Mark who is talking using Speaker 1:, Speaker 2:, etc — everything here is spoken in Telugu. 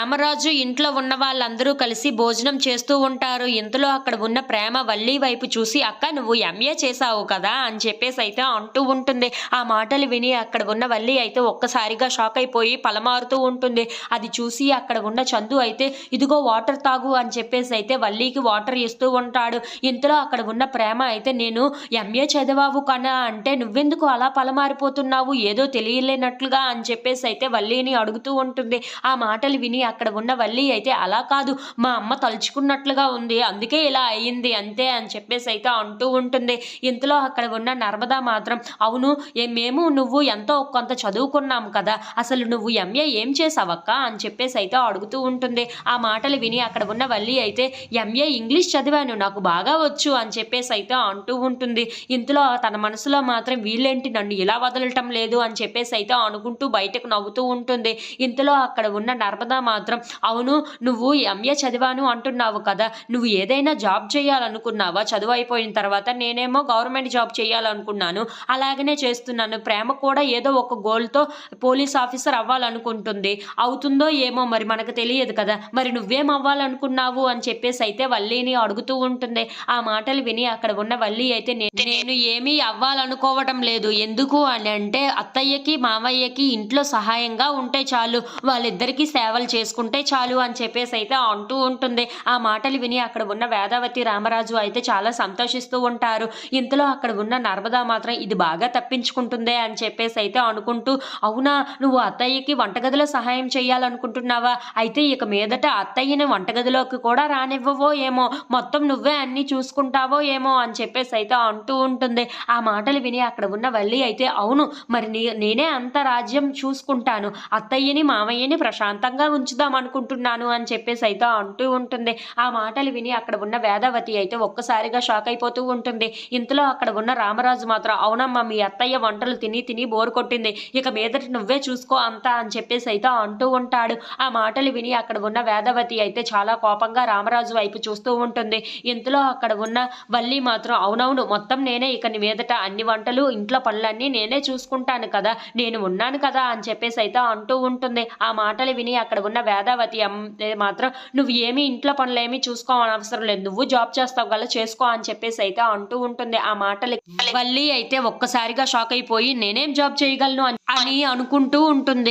Speaker 1: రామరాజు ఇంట్లో ఉన్న వాళ్ళందరూ కలిసి భోజనం చేస్తూ ఉంటారు. ఇంతలో అక్కడ ఉన్న ప్రేమ వల్లి వైపు చూసి అక్క నువ్వు ఎంఏ చేసావు కదా అని చెప్పేసి అయితే అంటూ ఉంటుంది. ఆ మాటలు విని అక్కడ ఉన్న వల్లి అయితే ఒక్కసారిగా షాక్ అయిపోయి పలమారుతూ ఉంటుంది. అది చూసి అక్కడ ఉన్న చందు అయితే ఇదిగో వాటర్ తాగు అని చెప్పేసి అయితే వల్లికి వాటర్ ఇస్తూ ఉంటాడు. ఇంతలో అక్కడ ఉన్న ప్రేమ అయితే నేను ఎంఏ చదివావు కన్నా అంటే నువ్వెందుకు అలా పలమారిపోతున్నావు? ఏదో తెలియలేనట్లుగా అని చెప్పేసి అయితే వల్లిని అడుగుతూ ఉంటుంది. ఆ మాటలు విని అక్కడ ఉన్న వల్లి అయితే అలా కాదు. మా అమ్మ తలుచుకున్నట్లుగా ఉంది. అందుకే ఇలా అయ్యింది. అంతే అని చెప్పేసి అయితే అంటూ ఉంటుంది. ఇంతలో అక్కడ ఉన్న నర్మదా మాత్రం అవును మేము నువ్వు ఎంతో కొంత చదువుకున్నాం కదా. అసలు నువ్వు ఎంఏ ఏం చేసావక్క? అని చెప్పేసి అయితే అడుగుతూ ఉంటుంది. ఆ మాటలు విని అక్కడ ఉన్న వల్లి అయితే ఎంఏ ఇంగ్లీష్ చదివాను. నాకు బాగా వచ్చు. అని చెప్పేసి అయితే అంటూ ఉంటుంది. ఇంతలో తన మనసులో మాత్రం వీళ్ళేంటి నన్ను ఇలా వదలటం లేదు? అని చెప్పేసి అయితే అనుకుంటూ బయటకు నవ్వుతూ ఉంటుంది. ఇంతలో అక్కడ ఉన్న నర్మదా మాత్రం మాత్రం అవును నువ్వు ఎంఏ చదివాను అంటున్నావు కదా నువ్వు ఏదైనా జాబ్ చేయాలనుకున్నావా? చదువు అయిపోయిన తర్వాత నేనేమో గవర్నమెంట్ జాబ్ చేయాలనుకున్నాను అలాగనే చేస్తున్నాను. ప్రేమ కూడా ఏదో ఒక గోల్తో పోలీస్ ఆఫీసర్ అవ్వాలనుకుంటుంది. అవుతుందో ఏమో మరి మనకు తెలియదు కదా. మరి నువ్వేం అవ్వాలనుకున్నావు? అని చెప్పేసి అయితే వల్లీని అడుగుతూ ఉంటుంది. ఆ మాటలు విని అక్కడ ఉన్న వల్లి అయితే నేను ఏమీ అవ్వాలనుకోవటం లేదు. ఎందుకు అని అంటే అత్తయ్యకి మావయ్యకి ఇంట్లో సహాయంగా ఉంటే చాలు. వాళ్ళిద్దరికీ సేవలు చేసుకుంటే చాలు అని చెప్పేసి అయితే అంటూ ఉంటుంది. ఆ మాటలు విని అక్కడ ఉన్న వేదావతి రామరాజు అయితే చాలా సంతోషిస్తూ ఉంటారు. ఇంతలో అక్కడ ఉన్న నర్మదా మాత్రం ఇది బాగా తప్పించుకుంటుందే అని చెప్పేసి అయితే అనుకుంటూ అవునా నువ్వు అత్తయ్యకి వంటగదిలో సహాయం చేయాలనుకుంటున్నావా అయితే ఇక మీదట అత్తయ్యని వంటగదిలోకి కూడా రానివ్వవో ఏమో? మొత్తం నువ్వే అన్నీ చూసుకుంటావో ఏమో? అని చెప్పేసి అయితే అంటూ ఉంటుంది. ఆ మాటలు విని అక్కడ ఉన్న వల్లి అయితే అవును మరి నేనే అంత రాజ్యం చూసుకుంటాను. అత్తయ్యని మామయ్యని ప్రశాంతంగా ఉంచుదాం. చూద్దాం అనుకుంటున్నాను అని చెప్పేసి అయితే అంటూ ఉంటుంది. ఆ మాటలు విని అక్కడ ఉన్న వేదావతి అయితే ఒక్కసారిగా షాక్ అయిపోతూ ఉంటుంది. ఇంతలో అక్కడ ఉన్న రామరాజు మాత్రం అవునమ్మా మీ అత్తయ్య వంటలు తిని తిని బోరు కొట్టింది. ఇక మీదట నువ్వే చూసుకో అంతా అని చెప్పేసి అయితే అంటూ ఉంటాడు. ఆ మాటలు విని అక్కడ ఉన్న వేదవతి అయితే చాలా కోపంగా రామరాజు వైపు చూస్తూ ఉంటుంది. ఇంతలో అక్కడ ఉన్న వల్లి మాత్రం అవునవును మొత్తం నేనే. ఇక మీదట అన్ని వంటలు ఇంట్లో పనులన్నీ నేనే చూసుకుంటాను కదా. నేను ఉన్నాను కదా అని చెప్పేసి అయితే అంటూ ఉంటుంది. ఆ మాటలు విని అక్కడ ఉన్న వేదావతి అమ్మ మాత్రం నువ్వు ఏమీ ఇంట్లో పనులు చూసుకోవని అవసరం లేదు. నువ్వు జాబ్ చేస్తావు గల చేసుకో అని చెప్పేసి అయితే అంటూ ఉంటుంది. ఆ మాటలు వల్లి అయితే ఒక్కసారిగా షాక్ అయిపోయి నేనేం జాబ్ చేయగలను అని అనుకుంటూ ఉంటుంది.